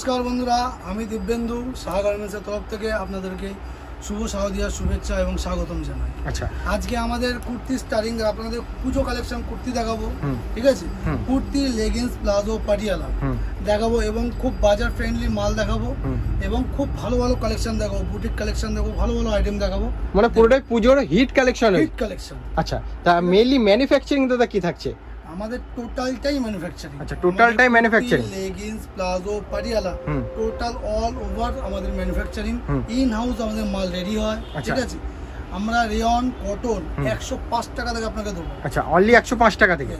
নমস্কার বন্ধুরা আমি দিব্যেন্দু শাহ গার্মেন্টসের তরফ থেকে আপনাদেরকে শুভ শাহদিয়ার শুভেচ্ছা এবং স্বাগতম জানাই। আচ্ছা। আজকে আমাদের কুর্তি স্টারিং আপনাদের পুজো কালেকশন কুর্তি দেখাবো ঠিক আছে? কুর্তি লেগিংস প্লাজো পাটিয়ালা দেখাবো এবং খুব বাজার ফ্রেন্ডলি মাল দেখাবো এবং খুব ভালো ভালো কালেকশন দেখাবো বুটিক কালেকশন দেখাবো ভালো ভালো আইটেম দেখাবো। মানে পুরোটাই পুজোর হিট কালেকশন হিট কালেকশন আচ্ছা তা মেনলি ম্যানুফ্যাকচারিং দাদা কি থাকছে? আমাদের টোটালটাই ম্যানুফ্যাকচারিং আচ্ছা, totalটাই manufacturing। Leggings palazzo Patiala total all over আমাদের ম্যানুফ্যাকচারিং ইন হাউস আমাদের মাল রেডি হয় আচ্ছা। ঠিক আছে? আমরা রেয়ন কটন একশো পাঁচ টাকা থেকে আপনাকে দেবো। আচ্ছা অনলি একশো পাঁচ টাকা থেকে?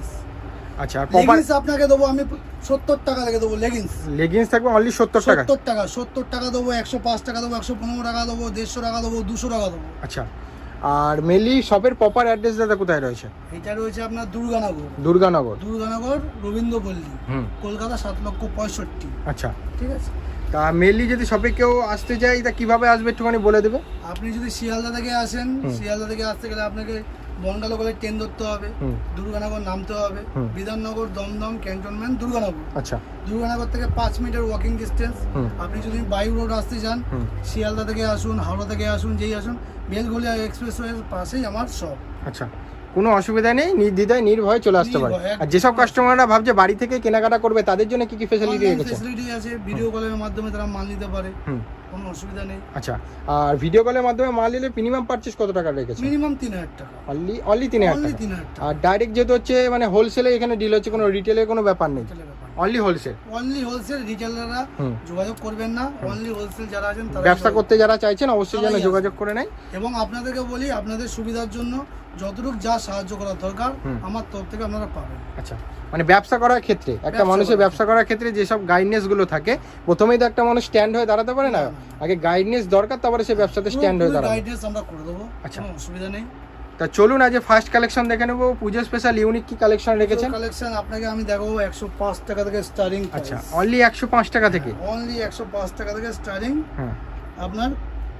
আচ্ছা লেগিংস আপনাকে দেবো আমি সত্তর টাকা থেকে দেবো লেগিংস লেগিংস থাকবে অনলি সত্তর টাকা? সত্তর টাকা সত্তর টাকা দেবো একশো পাঁচ টাকা দেবো একশো পনেরো টাকা দেবো দেড়শো টাকা দেবো দুশো টাকা দেবো। আচ্ছা। আর মেনলি শপের প্রপার অ্যাড্রেস দাদা কোথায় রয়েছে? এটা রয়েছে আপনার দুর্গানগর। দুর্গানগর। দুর্গানগর রবীন্দ্রপল্লী। হুম। কলকাতা সাত লক্ষ পঁয়ষট্টি। আচ্ছা। ঠিক আছে? তা মেনলি যদি শপে কেউ আসতে চায় তা কীভাবে আসবে একটুখানি বলে দেবে? আপনি যদি শিয়ালদা থেকে আসেন শিয়ালদা থেকে আসতে গেলে আপনাকে বনগালো করে ট্রেন ধরতে হবে দুর্গানগর নামতে হবে বিধাননগর দমদম ক্যান্টনমেন্ট দুর্গানগর। আচ্ছা। দুর্গানগর থেকে পাঁচ মিটার ওয়াকিং ডিস্টেন্স আপনি যদি বাই রোড আসতে চান শিয়ালদা থেকে আসুন হাওড়া থেকে আসুন যেই আসুন বেলঘলিয়া এক্সপ্রেসওয়ের পাশেই আমার শপ আচ্ছা। কোনো অসুবিধা নেই নির্দ্বিধায় নির্ভয়ে চলে আসতে পারে। আর যেসব কাস্টমাররা ভাবছে বাড়ি থেকে কেনাকাটা করবে তাদের জন্য কি কি ফেসিলিটি রেখেছে? ফেসিলিটি আছে ভিডিও কলের মাধ্যমে তারা মাল নিতে পারে। কোনো অসুবিধা নেই। আচ্ছা আর ভিডিও কলের মাধ্যমে মাল নিলে মিনিমাম পারচেস কত টাকা রেখেছে মিনিমাম তিন হাজার টাকা। অনলি অনলি তিন হাজার তিন হাজার আর ডাইরেক্ট যেহেতু হচ্ছে মানে হোলসেলে এখানে ডিল হচ্ছে কোনো রিটেলের কোনো ব্যাপার নেই? অনলি হোলসেল অনলি হোলসেল রিটেলাররা যোগাযোগ করবেন না। অনলি হোলসেল যারা আছেন তারা ব্যবসা করতে যারা চাইছেন অবশ্যই যেন যোগাযোগ করে নেয়। এবং আপনাদেরকে বলি আপনাদের সুবিধার জন্য যতটুকু যা সাহায্য করা দরকার আমার তরফ থেকে আপনারা পাবেন। আচ্ছা। মানে ব্যবসা করার ক্ষেত্রে একটা মানুষের ব্যবসা করার ক্ষেত্রে যেসব গাইডনেসগুলো থাকে প্রথমেই তো একটা মানুষ স্ট্যান্ড হয়ে দাঁড়াতে পারে না। আগে গাইডনেস দরকার তারপরে সে ব্যবসাতে স্ট্যান্ড হয়ে দাঁড়াবে গাইডেন্স আমরা করে দেবো আচ্ছা। কোনো অসুবিধা নেই। তা চলুন আজ ফার্স্ট কালেকশন দেখে নেব। পুজো স্পেশাল ইউনিক কি কালেকশন রেখেছেন? কালেকশন আপনাকে আমি দেখাবো একশো পাঁচ টাকা থেকে স্টার্টিং আচ্ছা অনলি একশো পাঁচ টাকা থেকে? অনলি একশো পাঁচ টাকা থেকে স্টার্টিং হ্যাঁ। আপনার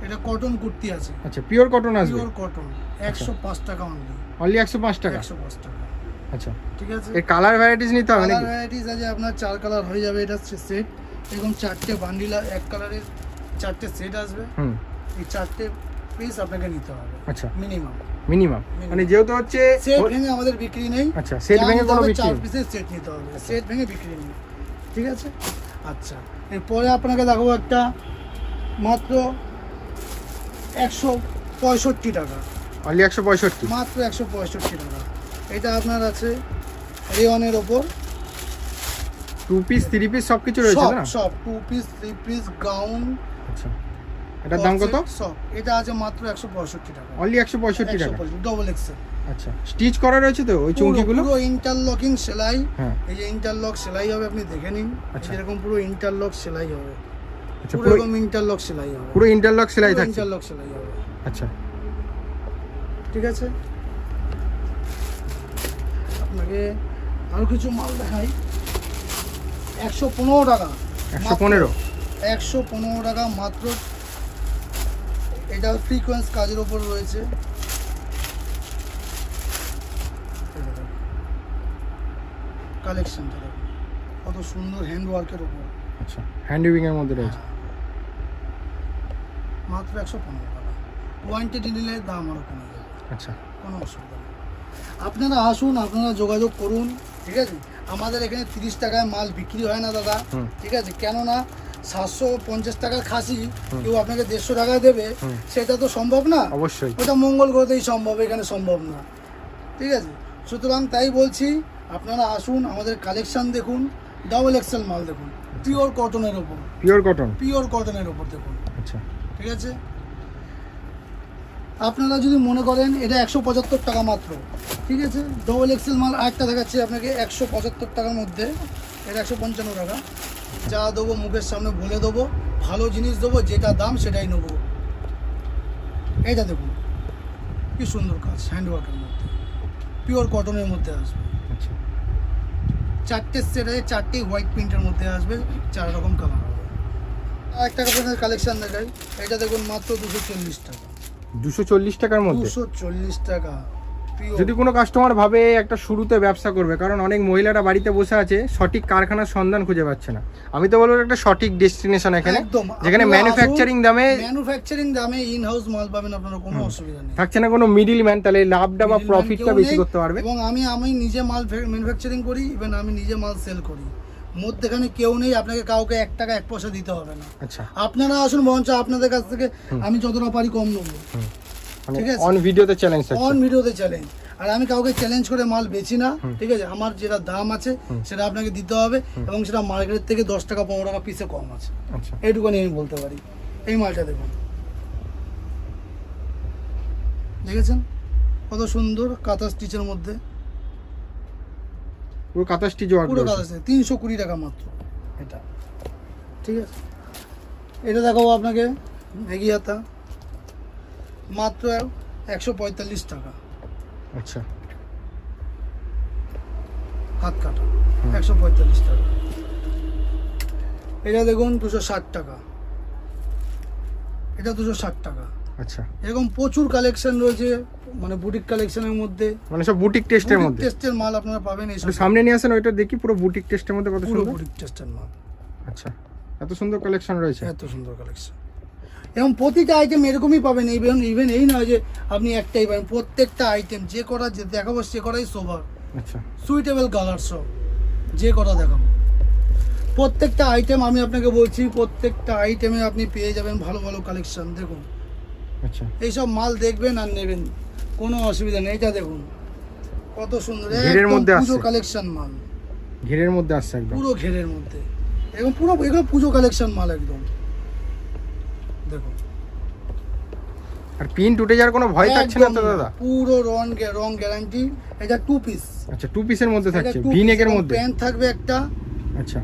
এটা কটন কুর্তি আছে। আচ্ছা পিওর কটন আসবে? পিওর কটন একশো পাঁচ টাকা অনলি অনলি একশো পাঁচ টাকা? একশো পাঁচ টাকা। আচ্ছা। ঠিক আছে? এর কালার ভ্যারাইটিস নিতে হবে নাকি? ভ্যারাইটিস আছে আপনার চার কালার হয়ে যাবে এটা সেট এরকম চারটে বান্ডিল এক কালারের চারটে সেট আসবে। হুম। এই চারটে পিস আপনাকে নিতে হবে আচ্ছা। মিনিমাম মিনিমাম মানে যেহেতু হচ্ছে সেট ভেঙে আমাদের বিক্রি নেই। আচ্ছা সেট ভেঙে কোনো বিক্রি চার পিসের সেট নিতে হবে। সেট ভেঙে বিক্রি নেই। ঠিক আছে? আচ্ছা। এরপরে আপনাকে দেখাবো একটা মাত্র একশো পঁয়ষট্টি টাকা। অনলি একশো পঁয়ষট্টি। মাত্র একশো পঁয়ষট্টি টাকা। এটা আপনার আছে রেওয়ানের ওপর। টু পিস থ্রি পিস সব কিছু রয়েছে না? সব two piece three piece gown আচ্ছা। এটার দাম কত? সব। এটা আছে মাত্র একশো পঁয়ষট্টি টাকা। অনলি একশো পঁয়ষট্টি টাকা? ডবল এক্সেল আচ্ছা। স্টিচ করা রয়েছে তো ওই চুমকিগুলো পুরো ইন্টারলকিং সেলাই। হ্যাঁ। এই যে ইন্টারলক সেলাই হবে আপনি দেখে নিন। আচ্ছা। এরকম পুরো ইন্টারলক সেলাই হবে। আচ্ছা পুরো পুরো এরকম ইন্টারলক সেলাই হবে। পুরো ইন্টারলক সেলাই থাকছে? ইন্টারলক সেলাই হবে। আচ্ছা। ঠিক আছে? আপনাকে আরও কিছু মাল দেখাই। একশো পনেরো টাকা। একশো পনেরো? একশো পনেরো টাকা মাত্র। এটা ফ্রিকোয়েন্স কাজের ওপর রয়েছে। কালেকশনটা কত সুন্দর হ্যান্ড ওয়ার্কের ওপর আচ্ছা হ্যান্ড উইভিং এর মধ্যে রয়েছে। মাত্র একশো পনেরো টাকা। কোয়ান্টিটি নিলে দাম আরও কমে যাবে। আচ্ছা। কোনো অসুবিধা আপনারা আসুন আপনারা যোগাযোগ করুন ঠিক আছে? আমাদের এখানে তিরিশ টাকায় মাল বিক্রি হয় না দাদা। ঠিক আছে? কেননা সাতশো পঞ্চাশ টাকার খাসি কেউ আপনাকে দেড়শো টাকায় দেবে সেটা তো সম্ভব না। অবশ্যই। ওটা মঙ্গল গ্রহতেই সম্ভব এখানে সম্ভব না। ঠিক আছে? সুতরাং তাই বলছি আপনারা আসুন আমাদের কালেকশন দেখুন ডাবল এক্সেল মাল দেখুন। পিওর কটনের ওপর পিওর কটন পিওর কটনের ওপর দেখুন। আচ্ছা। ঠিক আছে? আপনারা যদি মনে করেন এটা একশো পঁচাত্তর টাকা মাত্র ঠিক আছে? ডবল এক্সেল মাল আরেকটা দেখাচ্ছি আপনাকে একশো পঁচাত্তর টাকার মধ্যে। এটা একশো পঞ্চান্ন টাকা। যা দেবো মুখের সামনে বলে দেবো ভালো জিনিস দেবো যেটা দাম সেটাই নেব। এটা দেখুন কি সুন্দর কাজ হ্যান্ডওয়ার্কের মধ্যে। পিওর কটনের মধ্যে আসবে। আচ্ছা। চারটে সেট আছে চারটে হোয়াইট প্রিন্টের মধ্যে আসবে চার রকম কালার হবে। আর একটা আপনাদের কালেকশন দেখাই। এটা দেখুন মাত্র দুশো চল্লিশ টাকা। দুশো চল্লিশ টাকার মধ্যে? দুশো চল্লিশ টাকা যদি কোনো কাস্টমার ভাবে একটা শুরুতে ব্যবসা করবে কারণ অনেক মহিলারা বাড়িতে বসে আছে সঠিক কারখানার সন্ধান খুঁজে পাচ্ছে না। আমি তো বলব একটা সঠিক ডেস্টিনেশন এখানে যেখানে ম্যানুফ্যাকচারিং দামে ম্যানুফ্যাকচারিং দামে ইন হাউস মাল পাবেন আপনারা কোনো অসুবিধা নেই। থাকছে না কোনো মিডিল ম্যান তাহলে লাভটা বা প্রফিটটা বেশি করতে পারবে? এবং আমি আমি নিজে মাল ম্যানুফ্যাকচারিং করি ইভেন আমি নিজে মাল সেল করি। মধ্যেখানে কেউ নেই আপনাকে কাউকে এক টাকা এক পয়সা দিতে হবে না। আচ্ছা। আপনারা আসুন বরঞ্চ আপনাদের কাছ থেকে আমি যতটা পারি কম নেব। মানে ঠিক আছে। অন ভিডিওতে চ্যালেঞ্জ অন ভিডিওতে চ্যালেঞ্জ আর আমি কাউকে চ্যালেঞ্জ করে মাল বেচি না ঠিক আছে? আমার যেটা দাম আছে সেটা আপনাকে দিতে হবে এবং সেটা মার্কেটের থেকে দশ টাকা পনেরো টাকা পিসে কম আছে। আচ্ছা। এইটুকুনি আমি বলতে পারি। এই মালটা দেখুন। দেখেছেন? কত সুন্দর কাঁথা স্টিচের মধ্যে। পুরো কাঁথা স্টিচ ওয়ার্ক পুরো কাঁথা স্টিচ তিনশো কুড়ি টাকা মাত্র এটা। ঠিক আছে? এটা দেখাবো আপনাকে ভেগি হাতা মাত্র একশো পঁয়তাল্লিশ টাকা। আচ্ছা। হাত কাটা। একশো পঁয়তাল্লিশ টাকা। এটা দেখুন দুশো ষাট টাকা। এটা দুশো ষাট টাকা। আচ্ছা। এরকম প্রচুর কালেকশন রয়েছে মানে বুটিক কালেকশনের মধ্যে। মানে সব বুটিক টেস্টের মধ্যে? টেস্টের মাল আপনারা পাবেন একটু সামনে নিয়ে আসেন ওইটা দেখি পুরো বুটিক টেস্টের মধ্যে কত পুরো সুন্দর? বুটিক টেস্টের মাল। আচ্ছা এত সুন্দর কালেকশন রয়েছে? এত সুন্দর কালেকশন এবং প্রতিটা আইটেম এরকমই পাবেন ইভেন ইভেন এই নয় যে আপনি একটাই পাবেন প্রত্যেকটা আইটেম যে করা যে দেখাবো সে করাই সোভার আচ্ছা। সুইটেবল কালার সব যে কটা দেখাবো। প্রত্যেকটা আইটেম আমি আপনাকে বলছি প্রত্যেকটা আইটেমে আপনি পেয়ে যাবেন ভালো ভালো কালেকশন দেখুন। আচ্ছা। এইসব মাল দেখবেন আর নেবেন। কোনো অসুবিধা নেই। এটা দেখুন। কত সুন্দর। ঘেরের মধ্যে পুজো কালেকশন মাল। ঘেরের মধ্যে আসছে একদম। পুরো ঘেরের মধ্যে। এবং পুরো এগুলো পুজো কালেকশন মাল একদম। দেখুন। আর পিন টুটে যাওয়ার কোনো ভয় থাকছে না তো দাদা? পুরো রং রং গ্যারান্টি এটা টু পিস আচ্ছা টু পিসের মধ্যে থাকছে। ভি নেকের মধ্যে? প্যান্ট থাকবে একটা। আচ্ছা।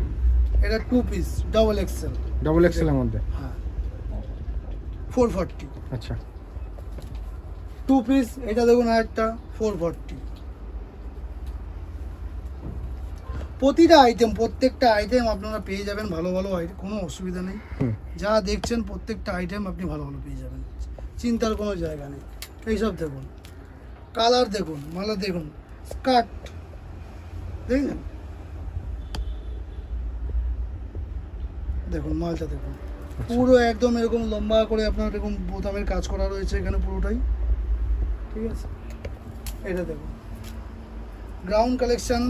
এটা two piece double XL double XL এর মধ্যে। ফোর ফর্টি আচ্ছা। টু পিস এটা দেখুন আরেকটা ফোর ফর্টি প্রতিটা আইটেম প্রত্যেকটা আইটেম আপনারা পেয়ে যাবেন ভালো ভালো আইটেম কোনো অসুবিধা নেই। যা দেখছেন প্রত্যেকটা আইটেম আপনি ভালো ভালো পেয়ে যাবেন। চিন্তার কোনো জায়গা নেই। এইসব দেখুন। কালার দেখুন মালা দেখুন স্কার্ট দেখলেন? দেখুন মালটা দেখুন। পুরো একদম এরকম লম্বা করে আপনার এরকম বোতামের কাজ করা রয়েছে এখানে পুরোটাই। ঠিক আছে? এটা দেখুন। গ্রাউন্ড কালেকশন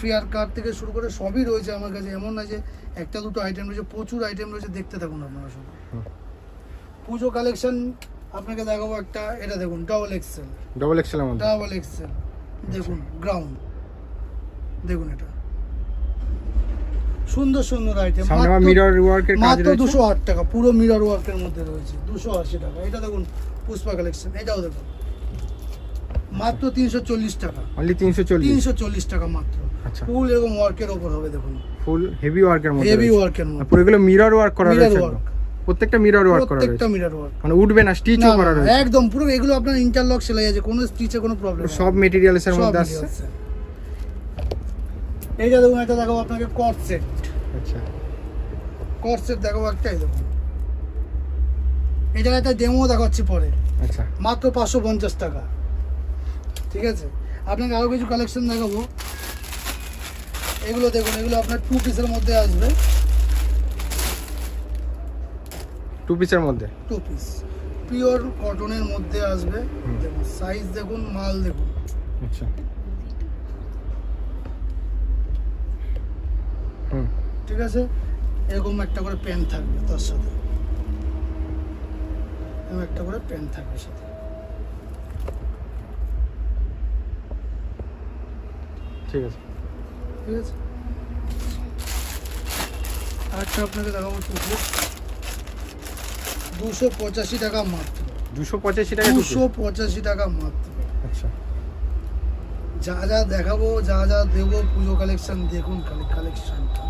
ফেয়ার কার থেকে শুরু করে সবই রয়েছে আমার কাছে। এমন না যে একটা দুটো আইটেম রয়েছে প্রচুর আইটেম রয়েছে দেখতে থাকুন আপনারা শুধু পুজো কালেকশন আপনাকে দেখাবো একটা এটা দেখুন double XL double XL double XL দেখুন গ্রাউন্ড দেখুন এটা। সুন্দর সুন্দর আইটেম মিরর ওয়ার্কের কাজ মাত্র দুশো আট টাকা পুরো মিরর ওয়ার্কের মধ্যে রয়েছে। দুশো আশি টাকা। এটা দেখুন পুষ্পা কালেকশন এটাও দেখুন। মাত্র তিনশো চল্লিশ টাকা। অনলি তিনশো চল্লিশ? তিনশো চল্লিশ টাকা মাত্র। ফুল এরকম ওয়ার্কের ওপর হবে দেখুন। ফুল হেভি ওয়ার্কের মধ্যে হেভি। ওয়ার্কের মধ্যে। পুরো এগুলো মিরর ওয়ার্ক করা রয়েছে প্রত্যেকটা মিরর ওয়ার্ক করা প্রত্যেকটা রয়েছে। মিরর ওয়ার্ক মানে উঠবে না স্টিচও করা রয়েছে। একদম পুরো এগুলো আপনার ইন্টারলক সেলাই আছে। কোনো স্টিচে কোনো প্রবলেম সব মেটেরিয়ালস এর মধ্যে আসছে? এইটা দেখুন একটা দেখাবো আপনাকে কট সেট আচ্ছা। কট সেট দেখাবো একটাই দেখুন। এটা একটা ডেমো দেখাচ্ছি পরে। আচ্ছা। মাত্র পাঁচশো পঞ্চাশ টাকা। ঠিক আছে? আপনাকে আরও কিছু কালেকশন দেখাবো। এগুলো দেখুন এগুলো আপনার টু পিসের মধ্যে আসবে। টু পিসের মধ্যে? টু পিস পিওর কটনের মধ্যে আসবে। সাইজ দেখুন মাল দেখুন। আচ্ছা। ঠিক আছে? এরকম একটা করে পেন থাকবে তার সাথে। একটা করে পেন থাকবে সাথে। ঠিক আছে। ঠিক আছে? আরেকটা আপনাকে দেখাবো টুকরো দুশো পঁচাশি টাকা মাত্র। দুশো পঁচাশি টাকা দুশো পঁচাশি টাকা মাত্র। যা যা দেখাবো যা যা দেবো পুজো কালেকশন দেখুন খালি কালেকশনটা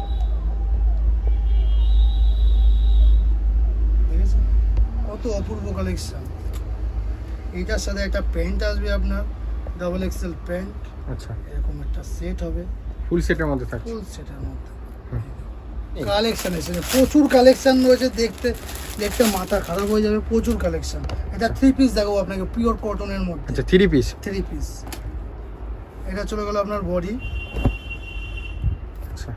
কত অপূর্ব কালেকশন এইটার সাথে একটা প্যান্ট আসবে আপনার ডাবল এক্সেল প্যান্ট আচ্ছা। এরকম একটা সেট হবে। ফুল সেটের মধ্যে থাকছে। ফুল সেটের মধ্যে। কালেকশন এসেছে। প্রচুর কালেকশন রয়েছে দেখতে। দেখতে মাথা খারাপ হয়ে যাবে। প্রচুর কালেকশন এটা থ্রি পিস দেখাবো আপনাকে পিওর কটনের মধ্যে। আচ্ছা থ্রি পিস থ্রি পিস এটা চলে গেল আপনার বডি আচ্ছা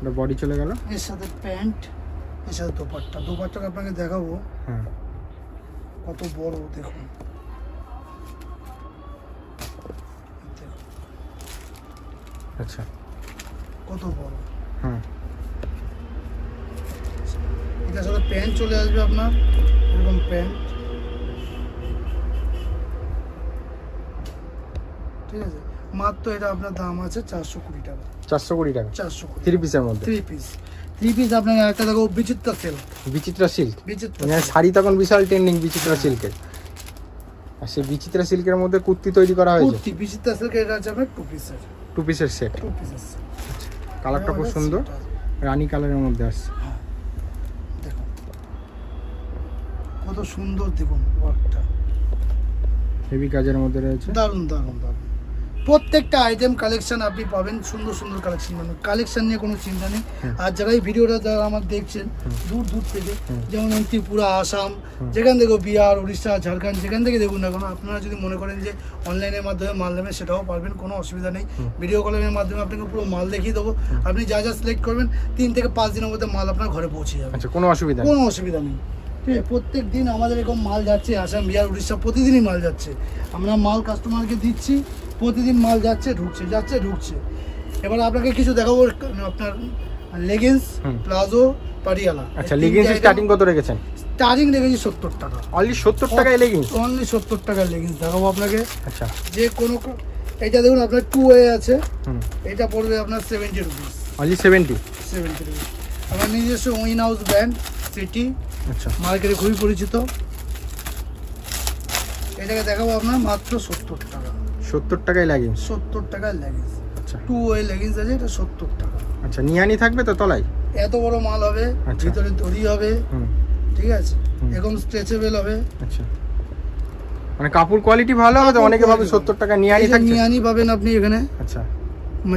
এটা বডি চলে গেল? এর সাথে প্যান্ট এর সাথে দোপাট্টা। দোপাট্টাটা আপনাকে দেখাবো। হ্যাঁ। কত বড় দেখুন। দেখুন, আচ্ছা। কত বড়। হ্যাঁ। এটার সাথে প্যান্ট চলে আসবে আপনার। এরকম প্যান্ট ঠিক আছে? মাত্র এটা আপনার দাম আছে চারশো কুড়ি টাকা। চারশো কুড়ি টাকা? চারশো কুড়ি থ্রি পিসের মধ্যে? থ্রি পিস থ্রি পিস আপনাকে একটা দেখো বিচিত্রা বিচিত্রা সিল্ক বিচিত্রা মানে শাড়ি তখন বিশাল ট্রেন্ডিং বিচিত্রা সিল্কের আর সেই বিচিত্রা সিল্কের মধ্যে কুর্তি তৈরি করা হয়েছে? কুর্তি বিচিত্রা এটা আছে আপনার টু পিসের টু পিসের সেট টু পিসের কালারটা খুব সুন্দর। রানী কালারের মধ্যে আসছে। দেখুন কত সুন্দর দেখুন ওয়ার্কটা হেভি কাজের মধ্যে রয়েছে? দারুণ দারুণ দারুণ। প্রত্যেকটা আইটেম কালেকশন আপনি পাবেন সুন্দর সুন্দর কালেকশন পাবেন কালেকশন নিয়ে কোনো চিন্তা নেই। আর যারা এই ভিডিওটা যারা আমার দেখছেন দূর দূর থেকে যেমন ত্রিপুরা আসাম যেখান থেকে বিহার উড়িষ্যা ঝাড়খণ্ড যেখান থেকে দেখুন না কেন আপনারা যদি মনে করেন যে অনলাইনের মাধ্যমে মাল নেবেন সেটাও পারবেন কোনো অসুবিধা নেই। ভিডিও কলের মাধ্যমে আপনাকে পুরো মাল দেখিয়ে দেবো। আপনি যা যা সিলেক্ট করবেন তিন থেকে পাঁচ দিনের মধ্যে মাল আপনার ঘরে পৌঁছে যাবে। আচ্ছা কোনো অসুবিধা কোনো অসুবিধা নেই। ঠিক আছে প্রত্যেক দিন আমাদের এরকম মাল যাচ্ছে আসাম বিহার উড়িষ্যা প্রতিদিনই মাল যাচ্ছে। আমরা মাল কাস্টমারকে দিচ্ছি প্রতিদিন মাল যাচ্ছে ঢুকছে যাচ্ছে ঢুকছে। এবার আপনাকে কিছু দেখাবো আপনার লেগিংস প্লাজো পাটিয়ালা। আচ্ছা লেগিংস স্টার্টিং কত রেখেছেন? স্টার্টিং রেখেছি সত্তর টাকা। অনলি সত্তর টাকায় লেগিংস অনলি সত্তর টাকার লেগিংস দেখাবো আপনাকে। আচ্ছা। যে কোনো এটা দেখুন আপনার টু ওয়ে আছে। এটা পড়বে আপনার seventy rupees only seventy seventy rupees আমার নিজস্ব উইন হাউস ব্র্যান্ড সিটি আচ্ছা। মার্কেটে খুবই পরিচিত। এটাকে দেখাবো আপনার মাত্র সত্তর টাকা। সত্তর টাকায় লেগিংস সত্তর টাকার লেগিংস আচ্ছা। টু ওয়ে লেগিংস আছে এটা সত্তর টাকা। আচ্ছা নিয়ানি থাকবে তো তলায়? এত বড় মাল হবে আচ্ছা। ভিতরে দড়ি হবে ঠিক আছে। এরকম স্ট্রেচেবল হবে। আচ্ছা। মানে কাপড় কোয়ালিটি ভালো হবে তো? অনেকে ভাবে সত্তর টাকা নিয়ানি থাকছে। নিয়ানি পাবেন আপনি এখানে। আচ্ছা।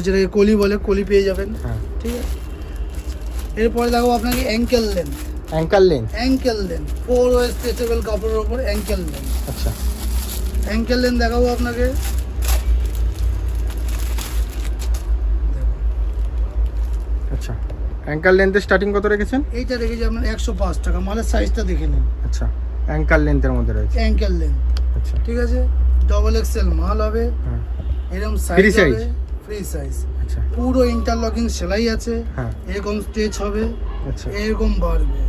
যেটাকে কলি বলে কলি পেয়ে যাবেন। হ্যাঁ। ঠিক আছে? এরপরে দেখো আপনাকে ankle length ankle length ankle length four way stretchable কাপড়ের ওপর অ্যাঙ্কেল লেন্থ আচ্ছা। অ্যাঙ্কেল লেন্থ দেখাবো আপনাকে। আচ্ছা। অ্যাঙ্কার লেন্থের স্টার্টিং কত রেখেছেন? এইটা রেখেছি আপনার একশো পাঁচ টাকা। মালের সাইজটা দেখে নিন। আচ্ছা অ্যাঙ্কার লেন্থের মধ্যে রয়েছে। অ্যাঙ্কেল লেন্থ আচ্ছা। ঠিক আছে? ডবল এক্সেল মাল হবে। হ্যাঁ। এরকম সাইজ হবে। ফ্রি সাইজ আচ্ছা। পুরো ইন্টারলকিং সেলাই আছে। হ্যাঁ। এরকম স্টেচ হবে। আচ্ছা। এরকম বাড়বে।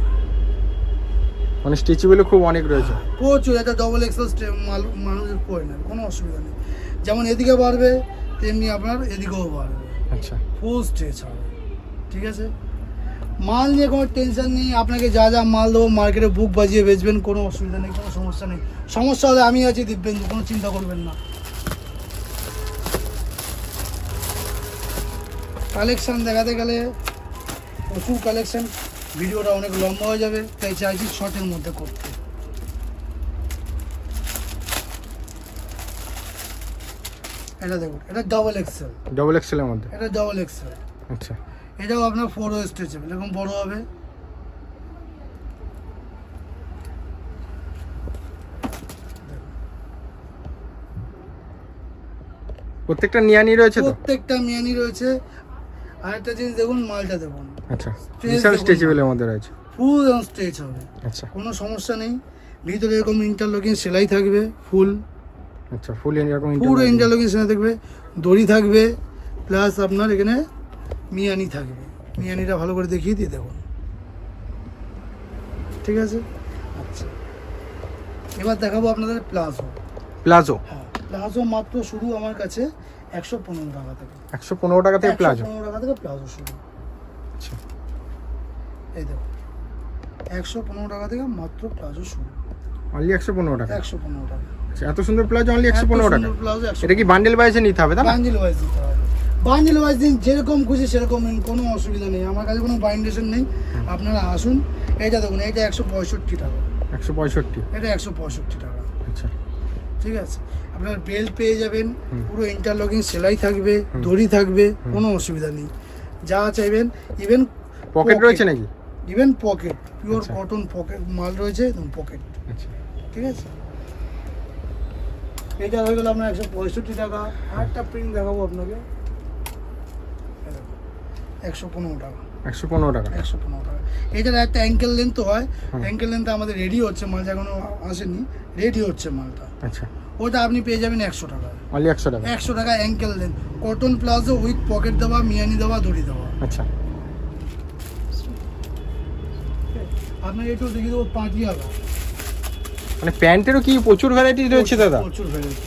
মানে স্ট্রেচেবলও খুব অনেক রয়েছে। প্রচুর। একটা ডবল এক্সেল মাল মানুষের পরে নেবে কোনো অসুবিধা নেই। যেমন এদিকে বাড়বে তেমনি আপনার এদিকেও বাড়বে। আচ্ছা। ফুল স্টেচ হবে। ঠিক আছে? মাল নিয়ে কোনো টেনশন নেই আপনাকে যা যা মাল দেবো মার্কেটে বুক বাজিয়ে বেচবেন কোনো অসুবিধা নেই কোনো সমস্যা নেই। সমস্যা হলে আমি আছি দিব্যেন্দু কোনো চিন্তা করবেন না। কালেকশান দেখাতে গেলে প্রচুর কালেকশান ভিডিওটা অনেক লম্বা হয়ে যাবে তাই চাইছি শর্টের মধ্যে করতে। এটা দেখুন এটা ডবল এক্সেল ডবল এক্সেলের মধ্যে? এটা ডবল এক্সেল আচ্ছা। এটাও আপনার ফোর ও স্ট্রেচেবল এরকম বড় হবে। প্রত্যেকটা নিয়ানি রয়েছে তো? প্রত্যেকটা মিয়ানি রয়েছে। আর একটা জিনিস দেখুন মালটা দেখুন। আচ্ছা বিশাল স্ট্রেচেবলের মধ্যে রয়েছে। ফুল এবং স্ট্রেচ হবে। আচ্ছা। কোনো সমস্যা নেই। ভিতরে এরকম ইন্টারলকিং সেলাই থাকবে ফুল আচ্ছা ফুল এরকম পুরো ইন্টারলকিং সেলাই থাকবে। দড়ি থাকবে প্লাস আপনার এখানে মিয়ানি থাকবে। মিয়ানিটা ভালো করে দেখিয়ে দিয়ে দেখুন ঠিক আছে? আচ্ছা। এবার দেখাবো আপনাদের প্লাজো। প্লাজো? হ্যাঁ প্লাজো মাত্র শুরু আমার কাছে একশো পনেরো টাকা থেকে। একশো পনেরো টাকা থেকে প্লাজো? পনেরো টাকা থেকে প্লাজো শুরু। আচ্ছা। এই দেখো একশো পনেরো টাকা থেকে মাত্র প্লাজো শুরু। অনলি একশো পনেরো টাকা? একশো পনেরো টাকা। আচ্ছা এত সুন্দর প্লাজো অনলি একশো পনেরো টাকা? প্লাজো এটা কি বান্ডেল বাইসে নিতে হবে তাই বান্ডিল ওয়াইজ দিতে হবে। বান্ডিল ওয়াইজ দিন যেরকম খুশি সেরকম নিন, কোনো অসুবিধা নেই। আমার কাছে কোনো বাইন্ডেশন নেই। আপনারা আসুন। এটা দেখুন এটা একশো পঁয়ষট্টি টাকা। একশো পঁয়ষট্টি? এটা একশো পঁয়ষট্টি টাকা। আচ্ছা। ঠিক আছে? আপনার বেল্ট পেয়ে যাবেন। পুরো ইন্টারলকিং সেলাই থাকবে দড়ি থাকবে কোনো অসুবিধা নেই। যা চাইবেন ইভেন পকেট রয়েছে নাকি? Even pocket pure. Cotton pocket মাল রয়েছে একদম পকেট আচ্ছা। ঠিক আছে? এটা হয়ে গেল আপনার একশো পঁয়ষট্টি টাকা। আর একটা প্রিন্ট দেখাবো আপনাকে। একশো পনেরো টাকা। একশো পনেরো টাকা। একশো পনেরো টাকা। এটার একটা অ্যাঙ্কেল লেন্থ হয় অ্যাঙ্কেল লেন্থ আমাদের রেডি হচ্ছে মালটা এখনও আসেনি রেডি হচ্ছে মালটা। আচ্ছা। ওটা আপনি পেয়ে যাবেন একশো অনলি একশো টাকা। একশো টাকা ankle length cotton palazzo with pocket দেওয়া মিয়ানি দেওয়া দড়ি দেওয়া। আচ্ছা। আপনাকে একটু দেখিয়ে দেবো পাঁচিয়ালা মানে প্যান্টেরও কি প্রচুর ভ্যারাইটি রয়েছে দাদা? প্রচুর ভ্যারাইটি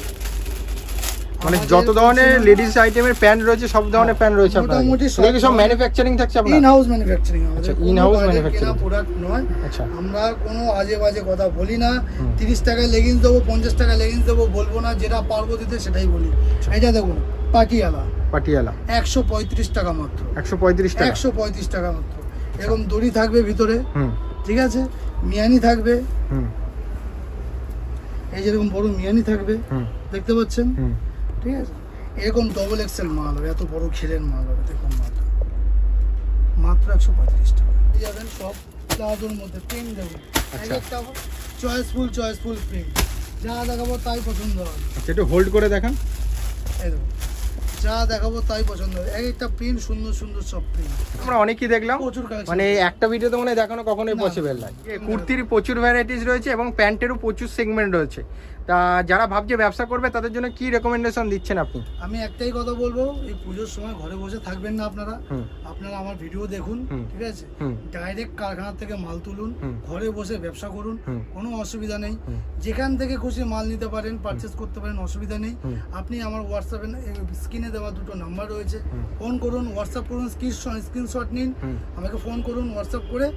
মানে যত ধরনের লেডিস আইটেমের প্যান্ট রয়েছে সব ধরনের প্যান্ট রয়েছে আপনার মোটামুটি সব সব ম্যানুফ্যাকচারিং থাকছে আপনার ইন হাউস ম্যানুফ্যাকচারিং আচ্ছা, in-house manufacturing। প্রোডাক্ট নয়। আচ্ছা। আমরা কোনো আজে বাজে কথা বলি না। হুম। তিরিশ টাকায় লেগিংস দেবো পঞ্চাশ টাকা লেগিংস দেবো বলব না যেটা পারব দিতে সেটাই বলি। আচ্ছা। এটা দেখুন পাটিয়ালা। পাটিয়ালা। একশো পঁয়ত্রিশ টাকা মাত্র। একশো পঁয়ত্রিশ টাকা। একশো পঁয়ত্রিশ টাকা মাত্র। এরকম দড়ি থাকবে ভিতরে। হুম। ঠিক আছে? মিয়ানি থাকবে। হুম। এই যেরকম বড় মিয়ানি থাকবে। হুম। দেখতে পাচ্ছেন? হুম। ঠিক আছে? এরকম ডবল এক্সেল মাল হবে এত বড় খেলের মাল হবে দেখুন মাত্র মাত্র একশো পঁয়ত্রিশ টাকা। যাবেন সব প্লাজোর মধ্যে প্রিন্ট দেবো চয়েসফুল চয়েসফুল প্রিন্ট যা দেখাবো তাই পছন্দ হবে। আচ্ছা একটু হোল্ড করে দেখান। দেখুন। যা দেখাবো তাই পছন্দ হবে। এক একটা প্রিন্ট সুন্দর সুন্দর সব প্রিন্ট আমরা অনেকই দেখলাম। প্রচুর কালেকশন। মানে একটা ভিডিওতে মনে দেখানো কখনোই পসিবল নয়। কুর্তির প্রচুর ভ্যারাইটিস রয়েছে এবং প্যান্টেরও প্রচুর সেগমেন্ট রয়েছে। তা যারা ভাবছে ব্যবসা করবে তাদের জন্য কি রেকমেন্ডেশন দিচ্ছেন আপনি? আমি একটাই কথা বলব এই পুজোর সময় ঘরে বসে থাকবেন না আপনারা। আপনারা আমার ভিডিও দেখুন ঠিক আছে? ডাইরেক্ট কারখানা থেকে মাল তুলুন ঘরে বসে ব্যবসা করুন কোনো অসুবিধা নেই। যেখান থেকে খুশি মাল নিতে পারেন পারচেস করতে পারেন অসুবিধা নেই। আপনি আমার হোয়াটসঅ্যাপে স্ক্রিনে দেওয়া দুটো নাম্বার রয়েছে। ফোন করুন হোয়াটসঅ্যাপ করুন স্ক্রিনশট নিন। আমাকে ফোন করুন হোয়াটসঅ্যাপ করে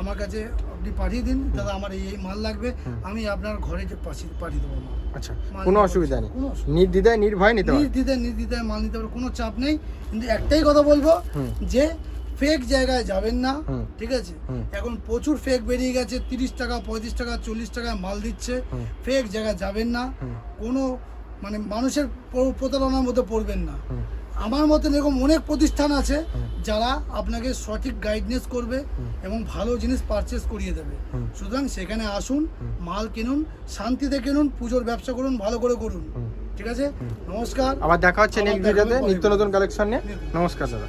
আমার কাছে আপনি পাঠিয়ে দিন। দাদা আমার এই এই মাল লাগবে। আমি আপনার ঘরে যে পাঠিয়ে পাঠিয়ে দেবো। আচ্ছা মাল কোনো অসুবিধা নেই। নির্দ্বিধায় নির্ভয় নিতে পারে। নির্দ্বিধায় নির্দ্বিধায় মাল নিতে পারবে কোনো চাপ নেই। কিন্তু একটাই কথা বলব যে ফেক জায়গায় যাবেন না ঠিক আছে? এখন প্রচুর ফেক বেরিয়ে গেছে তিরিশ টাকা পঁয়ত্রিশ টাকা চল্লিশ টাকায় মাল দিচ্ছে। ফেক জায়গায় যাবেন না। কোনো মানে মানুষের প্রতারণার মধ্যে পড়বেন না। আমার মতন এরকম অনেক প্রতিষ্ঠান আছে যারা আপনাকে সঠিক গাইডনেস করবে এবং ভালো জিনিস পারচেস করিয়ে দেবে। সুতরাং সেখানে আসুন মাল কিনুন শান্তিতে কিনুন পুজোর ব্যবসা করুন ভালো করে করুন। ঠিক আছে? নমস্কার। আবার দেখা হচ্ছে নেক্সট ভিডিওতে নিত্য নতুন কালেকশন নিয়ে। নমস্কার দাদা।